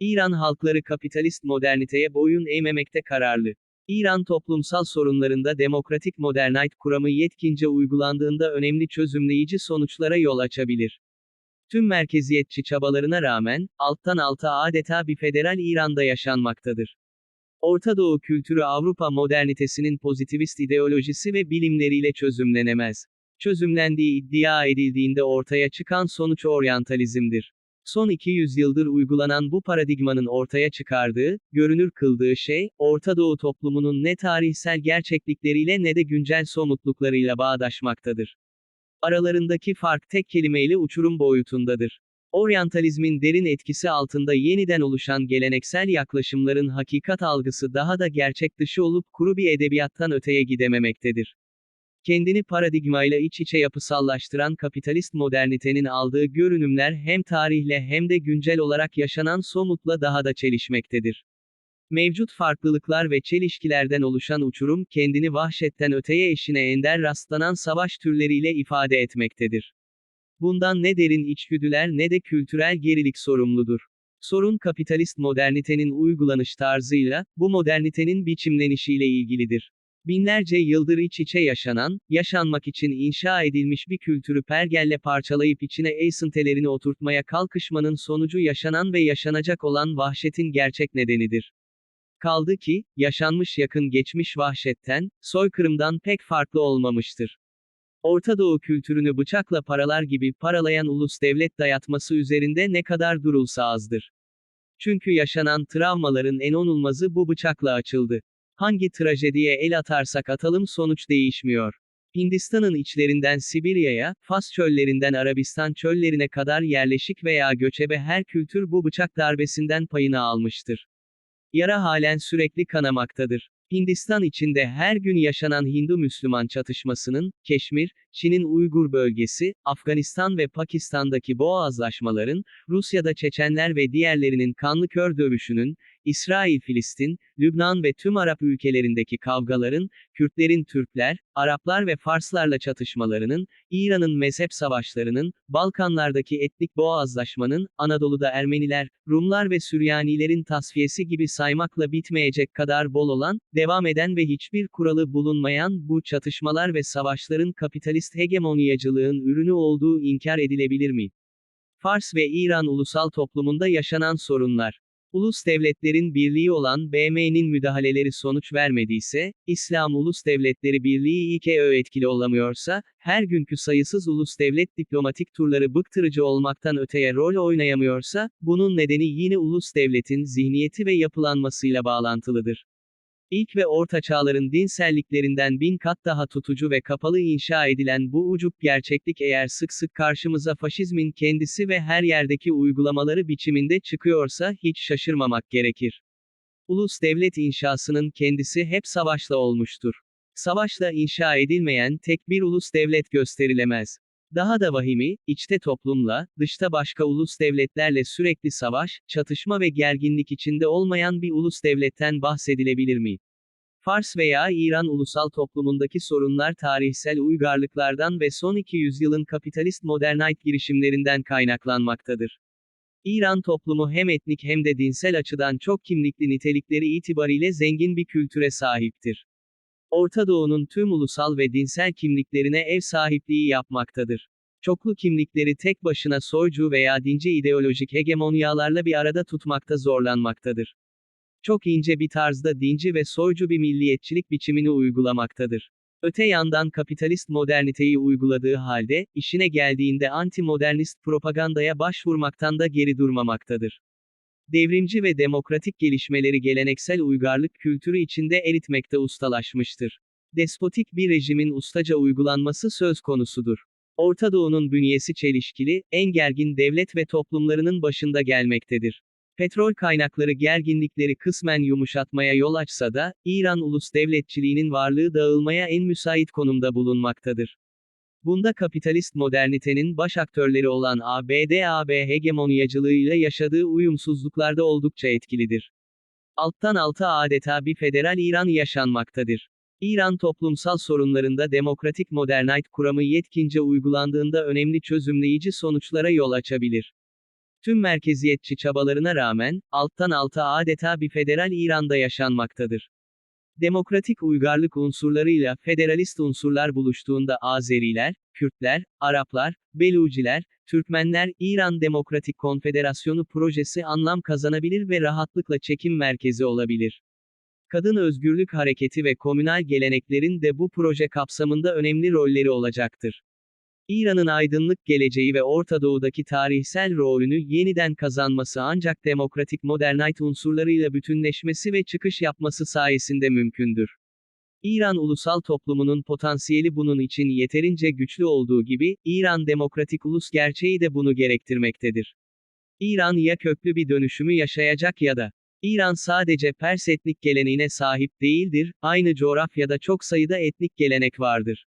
İran halkları kapitalist moderniteye boyun eğmemekte kararlı. İran toplumsal sorunlarında demokratik modernite kuramı yetkince uygulandığında önemli çözümleyici sonuçlara yol açabilir. Tüm merkeziyetçi çabalarına rağmen, alttan alta adeta bir federal İran'da yaşanmaktadır. Orta Doğu kültürü Avrupa modernitesinin pozitivist ideolojisi ve bilimleriyle çözümlenemez. Çözümlendiği iddia edildiğinde ortaya çıkan sonuç oryantalizmdir. Son 200 yıldır uygulanan bu paradigmanın ortaya çıkardığı, görünür kıldığı şey, Orta Doğu toplumunun ne tarihsel gerçeklikleriyle ne de güncel somutluklarıyla bağdaşmaktadır. Aralarındaki fark tek kelimeyle uçurum boyutundadır. Oryantalizmin derin etkisi altında yeniden oluşan geleneksel yaklaşımların hakikat algısı daha da gerçek dışı olup kuru bir edebiyattan öteye gidememektedir. Kendini paradigmayla iç içe yapısallaştıran kapitalist modernitenin aldığı görünümler hem tarihle hem de güncel olarak yaşanan somutla daha da çelişmektedir. Mevcut farklılıklar ve çelişkilerden oluşan uçurum kendini vahşetten öteye eşine ender rastlanan savaş türleriyle ifade etmektedir. Bundan ne derin içgüdüler ne de kültürel gerilik sorumludur. Sorun kapitalist modernitenin uygulanış tarzıyla, bu modernitenin biçimlenişiyle ilgilidir. Binlerce yıldır iç içe yaşanan, yaşanmak için inşa edilmiş bir kültürü pergelle parçalayıp içine eğsintelerini oturtmaya kalkışmanın sonucu yaşanan ve yaşanacak olan vahşetin gerçek nedenidir. Kaldı ki, yaşanmış yakın geçmiş vahşetten, soykırımdan pek farklı olmamıştır. Orta Doğu kültürünü bıçakla paralar gibi paralayan ulus devlet dayatması üzerinde ne kadar durulsa azdır. Çünkü yaşanan travmaların en onulmazı bu bıçakla açıldı. Hangi trajediye el atarsak atalım sonuç değişmiyor. Hindistan'ın içlerinden Sibirya'ya, Fas çöllerinden Arabistan çöllerine kadar yerleşik veya göçebe her kültür bu bıçak darbesinden payını almıştır. Yara halen sürekli kanamaktadır. Hindistan içinde her gün yaşanan Hindu-Müslüman çatışmasının, Keşmir, Çin'in Uygur bölgesi, Afganistan ve Pakistan'daki boğazlaşmaların, Rusya'da Çeçenler ve diğerlerinin kanlı kör dövüşünün, İsrail, Filistin, Lübnan ve tüm Arap ülkelerindeki kavgaların, Kürtlerin Türkler, Araplar ve Farslarla çatışmalarının, İran'ın mezhep savaşlarının, Balkanlardaki etnik boğazlaşmanın, Anadolu'da Ermeniler, Rumlar ve Süryanilerin tasfiyesi gibi saymakla bitmeyecek kadar bol olan, devam eden ve hiçbir kuralı bulunmayan bu çatışmalar ve savaşların kapitalist hegemonyacılığın ürünü olduğu inkar edilebilir mi? Fars ve İran ulusal toplumunda yaşanan sorunlar. Ulus devletlerin birliği olan BM'nin müdahaleleri sonuç vermediyse, İslam Ulus Devletleri Birliği İKÖ etkili olamıyorsa, her günkü sayısız ulus devlet diplomatik turları bıktırıcı olmaktan öteye rol oynayamıyorsa, bunun nedeni yine ulus devletin zihniyeti ve yapılanmasıyla bağlantılıdır. İlk ve orta çağların dinselliklerinden bin kat daha tutucu ve kapalı inşa edilen bu ucup gerçeklik eğer sık sık karşımıza faşizmin kendisi ve her yerdeki uygulamaları biçiminde çıkıyorsa hiç şaşırmamak gerekir. Ulus devlet inşasının kendisi hep savaşla olmuştur. Savaşla inşa edilmeyen tek bir ulus devlet gösterilemez. Daha da vahimi, içte toplumla, dışta başka ulus devletlerle sürekli savaş, çatışma ve gerginlik içinde olmayan bir ulus devletten bahsedilebilir mi? Fars veya İran ulusal toplumundaki sorunlar tarihsel uygarlıklardan ve son 200 yılın kapitalist modernite girişimlerinden kaynaklanmaktadır. İran toplumu hem etnik hem de dinsel açıdan çok kimlikli nitelikleri itibariyle zengin bir kültüre sahiptir. Orta Doğu'nun tüm ulusal ve dinsel kimliklerine ev sahipliği yapmaktadır. Çoklu kimlikleri tek başına soycu veya dinci ideolojik hegemonyalarla bir arada tutmakta zorlanmaktadır. Çok ince bir tarzda dinci ve soycu bir milliyetçilik biçimini uygulamaktadır. Öte yandan kapitalist moderniteyi uyguladığı halde, işine geldiğinde anti-modernist propagandaya başvurmaktan da geri durmamaktadır. Devrimci ve demokratik gelişmeleri geleneksel uygarlık kültürü içinde eritmekte ustalaşmıştır. Despotik bir rejimin ustaca uygulanması söz konusudur. Orta Doğu'nun bünyesi çelişkili, en gergin devlet ve toplumlarının başında gelmektedir. Petrol kaynakları gerginlikleri kısmen yumuşatmaya yol açsa da, İran ulus devletçiliğinin varlığı dağılmaya en müsait konumda bulunmaktadır. Bunda kapitalist modernitenin baş aktörleri olan ABD-AB hegemonyacılığıyla yaşadığı uyumsuzluklarda oldukça etkilidir. Alttan alta adeta bir federal İran yaşanmaktadır. İran toplumsal sorunlarında demokratik modernite kuramı yetkince uygulandığında önemli çözümleyici sonuçlara yol açabilir. Tüm merkeziyetçi çabalarına rağmen, alttan alta adeta bir federal İran'da yaşanmaktadır. Demokratik uygarlık unsurlarıyla federalist unsurlar buluştuğunda Azeriler, Kürtler, Araplar, Beluciler, Türkmenler, İran Demokratik Konfederasyonu projesi anlam kazanabilir ve rahatlıkla çekim merkezi olabilir. Kadın özgürlük hareketi ve komünal geleneklerin de bu proje kapsamında önemli rolleri olacaktır. İran'ın aydınlık geleceği ve Orta Doğu'daki tarihsel rolünü yeniden kazanması ancak demokratik modernite unsurlarıyla bütünleşmesi ve çıkış yapması sayesinde mümkündür. İran ulusal toplumunun potansiyeli bunun için yeterince güçlü olduğu gibi, İran demokratik ulus gerçeği de bunu gerektirmektedir. İran ya köklü bir dönüşümü yaşayacak ya da İran sadece Pers etnik geleneğine sahip değildir, aynı coğrafyada çok sayıda etnik gelenek vardır.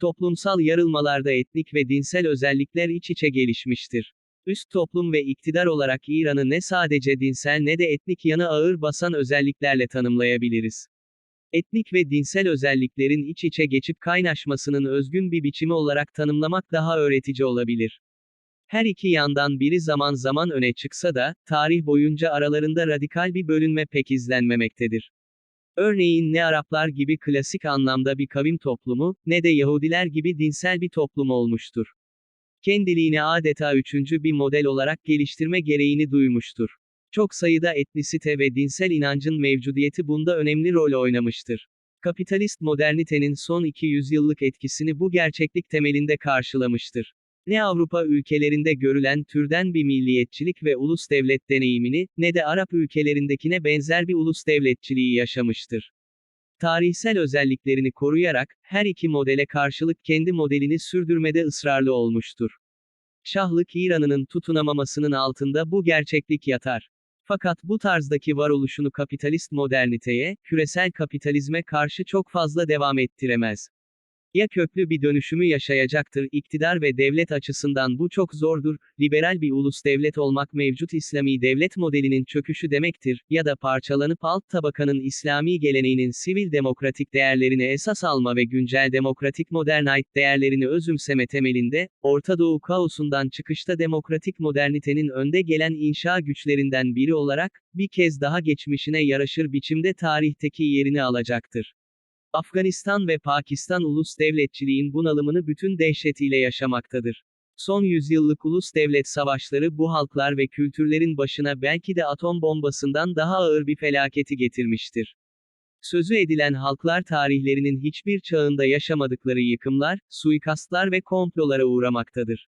Toplumsal yarılmalarda etnik ve dinsel özellikler iç içe gelişmiştir. Üst toplum ve iktidar olarak İran'ı ne sadece dinsel ne de etnik yanı ağır basan özelliklerle tanımlayabiliriz. Etnik ve dinsel özelliklerin iç içe geçip kaynaşmasının özgün bir biçimi olarak tanımlamak daha öğretici olabilir. Her iki yandan biri zaman zaman öne çıksa da, tarih boyunca aralarında radikal bir bölünme pek izlenmemektedir. Örneğin ne Araplar gibi klasik anlamda bir kavim toplumu, ne de Yahudiler gibi dinsel bir toplum olmuştur. Kendiliğini adeta üçüncü bir model olarak geliştirme gereğini duymuştur. Çok sayıda etnisite ve dinsel inancın mevcudiyeti bunda önemli rol oynamıştır. Kapitalist modernitenin son 200 yıllık etkisini bu gerçeklik temelinde karşılamıştır. Ne Avrupa ülkelerinde görülen türden bir milliyetçilik ve ulus devlet deneyimini, ne de Arap ülkelerindekine benzer bir ulus devletçiliği yaşamıştır. Tarihsel özelliklerini koruyarak, her iki modele karşılık kendi modelini sürdürmede ısrarlı olmuştur. Şahlık İran'ının tutunamamasının altında bu gerçeklik yatar. Fakat bu tarzdaki varoluşunu kapitalist moderniteye, küresel kapitalizme karşı çok fazla devam ettiremez. Ya köklü bir dönüşümü yaşayacaktır, iktidar ve devlet açısından bu çok zordur, liberal bir ulus devlet olmak mevcut İslami devlet modelinin çöküşü demektir, ya da parçalanıp alt tabakanın İslami geleneğinin sivil demokratik değerlerini esas alma ve güncel demokratik modernite değerlerini özümseme temelinde, Orta Doğu kaosundan çıkışta demokratik modernitenin önde gelen inşa güçlerinden biri olarak, bir kez daha geçmişine yaraşır biçimde tarihteki yerini alacaktır. Afganistan ve Pakistan ulus devletçiliğin bunalımını bütün dehşetiyle yaşamaktadır. Son yüzyıllık ulus devlet savaşları bu halklar ve kültürlerin başına belki de atom bombasından daha ağır bir felaketi getirmiştir. Sözü edilen halklar tarihlerinin hiçbir çağında yaşamadıkları yıkımlar, suikastlar ve komplolara uğramaktadır.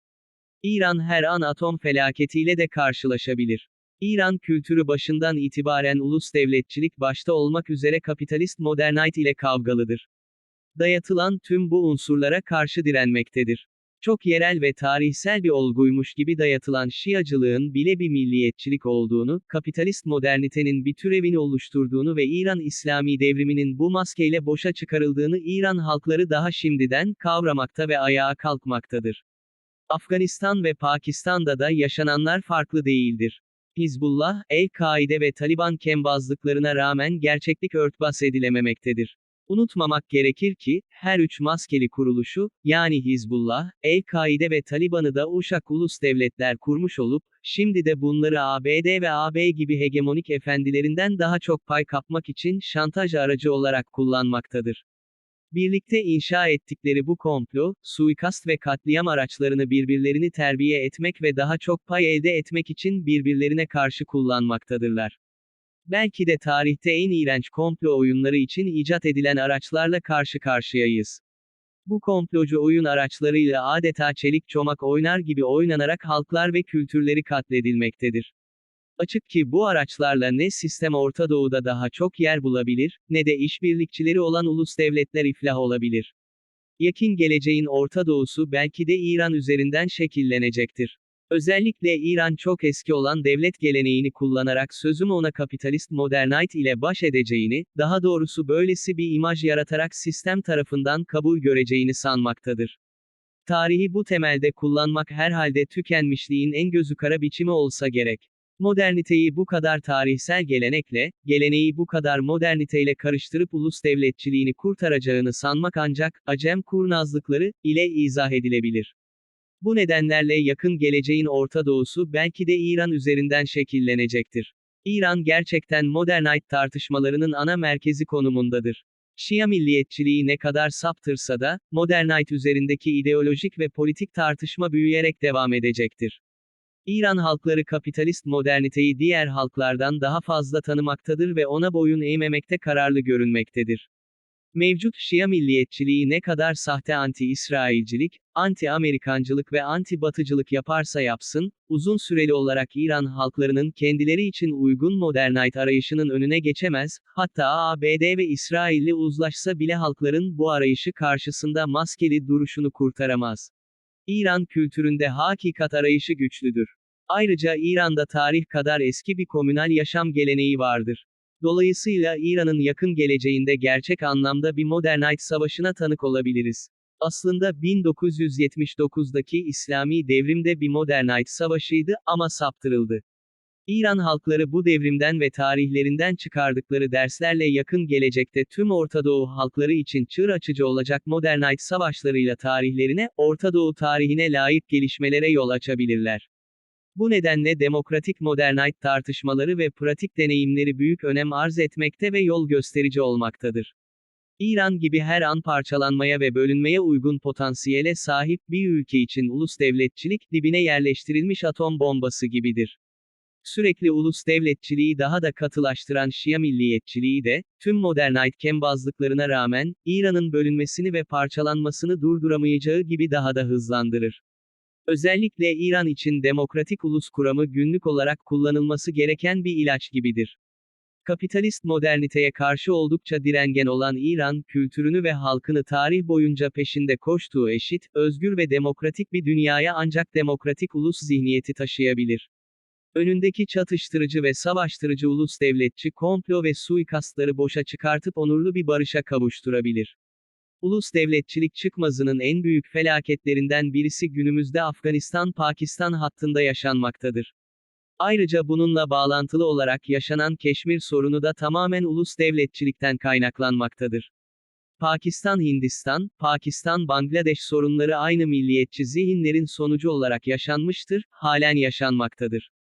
İran her an atom felaketiyle de karşılaşabilir. İran kültürü başından itibaren ulus devletçilik başta olmak üzere kapitalist modernite ile kavgalıdır. Dayatılan tüm bu unsurlara karşı direnmektedir. Çok yerel ve tarihsel bir olguymuş gibi dayatılan Şiacılığın bile bir milliyetçilik olduğunu, kapitalist modernitenin bir türevini oluşturduğunu ve İran İslami devriminin bu maskeyle boşa çıkarıldığını İran halkları daha şimdiden kavramakta ve ayağa kalkmaktadır. Afganistan ve Pakistan'da da yaşananlar farklı değildir. Hizbullah, El-Kaide ve Taliban kembazlıklarına rağmen gerçeklik örtbas edilememektedir. Unutmamak gerekir ki, her üç maskeli kuruluşu, yani Hizbullah, El-Kaide ve Taliban'ı da uşak ulus devletler kurmuş olup, şimdi de bunları ABD ve AB gibi hegemonik efendilerinden daha çok pay kapmak için şantaj aracı olarak kullanmaktadır. Birlikte inşa ettikleri bu komplo, suikast ve katliam araçlarını birbirlerini terbiye etmek ve daha çok pay elde etmek için birbirlerine karşı kullanmaktadırlar. Belki de tarihte en iğrenç komplo oyunları için icat edilen araçlarla karşı karşıyayız. Bu komplocu oyun araçlarıyla adeta çelik çomak oynar gibi oynanarak halklar ve kültürleri katledilmektedir. Açık ki bu araçlarla ne sistem Orta Doğu'da daha çok yer bulabilir, ne de işbirlikçileri olan ulus devletler iflah olabilir. Yakın geleceğin Orta Doğusu belki de İran üzerinden şekillenecektir. Özellikle İran çok eski olan devlet geleneğini kullanarak sözüm ona kapitalist modernite ile baş edeceğini, daha doğrusu böylesi bir imaj yaratarak sistem tarafından kabul göreceğini sanmaktadır. Tarihi bu temelde kullanmak herhalde tükenmişliğin en gözü kara biçimi olsa gerek. Moderniteyi bu kadar tarihsel gelenekle, geleneği bu kadar moderniteyle karıştırıp ulus devletçiliğini kurtaracağını sanmak ancak, acem kurnazlıkları, ile izah edilebilir. Bu nedenlerle yakın geleceğin Orta Doğusu belki de İran üzerinden şekillenecektir. İran gerçekten modernite tartışmalarının ana merkezi konumundadır. Şia milliyetçiliği ne kadar saptırsa da, modernite üzerindeki ideolojik ve politik tartışma büyüyerek devam edecektir. İran halkları kapitalist moderniteyi diğer halklardan daha fazla tanımaktadır ve ona boyun eğmemekte kararlı görünmektedir. Mevcut Şia milliyetçiliği ne kadar sahte anti-İsrailcilik, anti-Amerikancılık ve anti-Batıcılık yaparsa yapsın, uzun süreli olarak İran halklarının kendileri için uygun modernite arayışının önüne geçemez, hatta ABD ve İsrail'le uzlaşsa bile halkların bu arayışı karşısında maskeli duruşunu kurtaramaz. İran kültüründe hakikat arayışı güçlüdür. Ayrıca İran'da tarih kadar eski bir komünal yaşam geleneği vardır. Dolayısıyla İran'ın yakın geleceğinde gerçek anlamda bir modernite savaşına tanık olabiliriz. Aslında 1979'daki İslami devrimde bir modernite savaşıydı ama saptırıldı. İran halkları bu devrimden ve tarihlerinden çıkardıkları derslerle yakın gelecekte tüm Orta Doğu halkları için çığır açıcı olacak modernite savaşlarıyla tarihlerine, Orta Doğu tarihine layık gelişmelere yol açabilirler. Bu nedenle demokratik modernite tartışmaları ve pratik deneyimleri büyük önem arz etmekte ve yol gösterici olmaktadır. İran gibi her an parçalanmaya ve bölünmeye uygun potansiyele sahip bir ülke için ulus devletçilik, dibine yerleştirilmiş atom bombası gibidir. Sürekli ulus devletçiliği daha da katılaştıran Şia milliyetçiliği de, tüm modernite kembazlıklarına rağmen, İran'ın bölünmesini ve parçalanmasını durduramayacağı gibi daha da hızlandırır. Özellikle İran için demokratik ulus kuramı günlük olarak kullanılması gereken bir ilaç gibidir. Kapitalist moderniteye karşı oldukça direngen olan İran, kültürünü ve halkını tarih boyunca peşinde koştuğu eşit, özgür ve demokratik bir dünyaya ancak demokratik ulus zihniyeti taşıyabilir. Önündeki çatıştırıcı ve savaştırıcı ulus devletçi komplo ve suikastları boşa çıkartıp onurlu bir barışa kavuşturabilir. Ulus devletçilik çıkmazının en büyük felaketlerinden birisi günümüzde Afganistan-Pakistan hattında yaşanmaktadır. Ayrıca bununla bağlantılı olarak yaşanan Keşmir sorunu da tamamen ulus devletçilikten kaynaklanmaktadır. Pakistan-Hindistan, Pakistan-Bangladeş sorunları aynı milliyetçi zihinlerin sonucu olarak yaşanmıştır, halen yaşanmaktadır.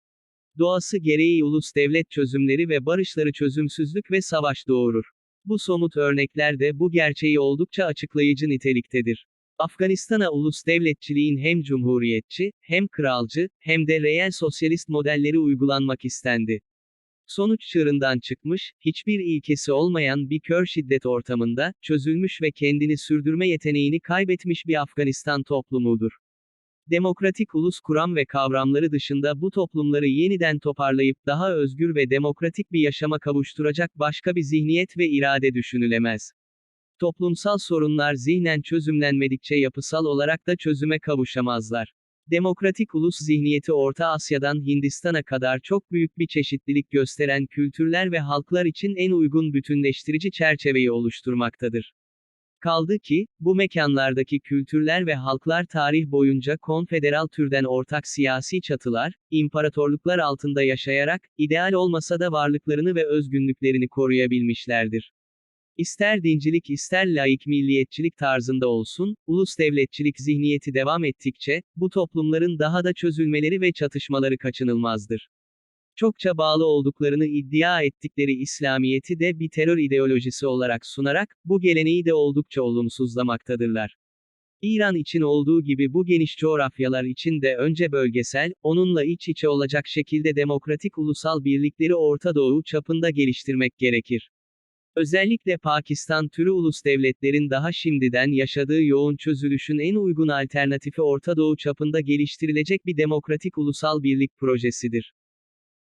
Doğası gereği ulus devlet çözümleri ve barışları çözümsüzlük ve savaş doğurur. Bu somut örnekler de bu gerçeği oldukça açıklayıcı niteliktedir. Afganistan'a ulus devletçiliğin hem cumhuriyetçi, hem kralcı, hem de reel sosyalist modelleri uygulanmak istendi. Sonuç çığırından çıkmış, hiçbir ilkesi olmayan bir kör şiddet ortamında, çözülmüş ve kendini sürdürme yeteneğini kaybetmiş bir Afganistan toplumudur. Demokratik ulus kuram ve kavramları dışında bu toplumları yeniden toparlayıp daha özgür ve demokratik bir yaşama kavuşturacak başka bir zihniyet ve irade düşünülemez. Toplumsal sorunlar zihnen çözümlenmedikçe yapısal olarak da çözüme kavuşamazlar. Demokratik ulus zihniyeti Orta Asya'dan Hindistan'a kadar çok büyük bir çeşitlilik gösteren kültürler ve halklar için en uygun bütünleştirici çerçeveyi oluşturmaktadır. Kaldı ki, bu mekanlardaki kültürler ve halklar tarih boyunca konfederal türden ortak siyasi çatılar, imparatorluklar altında yaşayarak, ideal olmasa da varlıklarını ve özgünlüklerini koruyabilmişlerdir. İster dincilik ister laik milliyetçilik tarzında olsun, ulus devletçilik zihniyeti devam ettikçe, bu toplumların daha da çözülmeleri ve çatışmaları kaçınılmazdır. Çokça bağlı olduklarını iddia ettikleri İslamiyeti de bir terör ideolojisi olarak sunarak, bu geleneği de oldukça olumsuzlamaktadırlar. İran için olduğu gibi bu geniş coğrafyalar için de önce bölgesel, onunla iç içe olacak şekilde demokratik ulusal birlikleri Orta Doğu çapında geliştirmek gerekir. Özellikle Pakistan türü ulus devletlerin daha şimdiden yaşadığı yoğun çözülüşün en uygun alternatifi Orta Doğu çapında geliştirilecek bir demokratik ulusal birlik projesidir.